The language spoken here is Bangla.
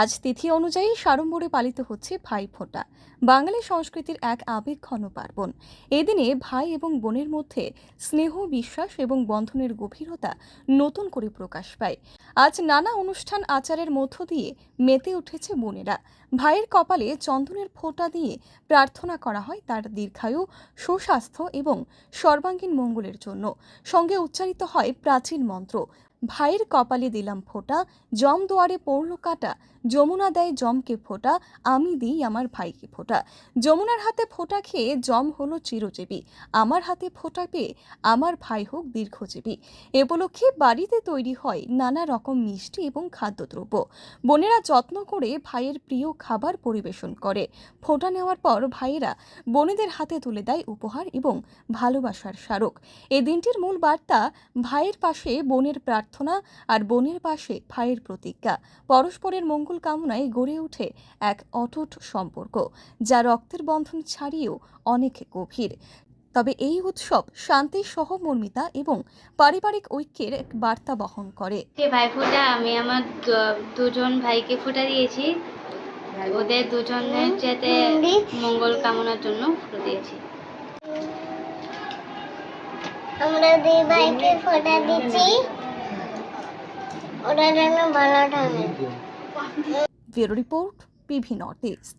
আজ তিথি অনুযায়ী সাড়ম্বরে পালিত হচ্ছে ভাই ফোঁটা। বাঙালি সংস্কৃতির এক আবেগঘন পার্বণ। এদিনে ভাই এবং বোনের মধ্যে স্নেহ, বিশ্বাস এবং বন্ধনের গভীরতা নতুন করে প্রকাশ পায়। আজ নানা অনুষ্ঠান আচারের মধ্য দিয়ে মেতে উঠেছে বোনেরা। ভাইয়ের কপালে চন্দনের ফোঁটা দিয়ে প্রার্থনা করা হয় তার দীর্ঘায়ু, সুস্বাস্থ্য এবং সর্বাঙ্গীন মঙ্গলের জন্য। সঙ্গে উচ্চারিত হয় প্রাচীন মন্ত্র, ভাইয়ের কপালে দিলাম ফোঁটা, জম দুয়ারে পড়ল কাটা, যমুনা দেয় জমকে ফোঁটা, আমি দিই আমার ভাইকে ফোঁটা। যমুনার হাতে ফোঁটা খেয়ে জম হলো চিরজীবী, আমার হাতে ফোঁটা পেয়ে আমার ভাই হোক দীর্ঘজীবী। এ উপলক্ষে বাড়িতে তৈরি হয় নানা রকম মিষ্টি এবং খাদ্যদ্রব্য। বোনেরা যত্ন করে ভাইয়ের প্রিয় খাবার পরিবেশন করে। ফোঁটা নেওয়ার পর ভাইয়েরা বোনেদের হাতে তুলে দেয় উপহার এবং ভালোবাসার স্মারক। এই দিনটির মূল বার্তা, ভাইয়ের পাশে বোনের প্রার্থনা আর বোনের পাশে ভাইয়ের প্রতিজ্ঞা। পরস্পরের মঙ্গল কামনায় গড়ে ওঠে এক অটুট সম্পর্ক, যা রক্তের বন্ধন ছাড়িয়েও অনেক গভীর। তবে এই উৎসব শান্তি, সহমর্মিতা এবং পারিবারিক ঐক্যের এক বার্তা বহন করে। কে ভাই ফোঁটা? আমি আমার দুজন ভাইকে ফোঁটা দিয়েছি। ওদের দুজনের যাতে মঙ্গল কামনার জন্য ফুটো দিয়েছি। আমরা দুই ভাইকে ফোটা দিচ্ছি। ওরা যেন ভালো থাকে bureau report PV north east.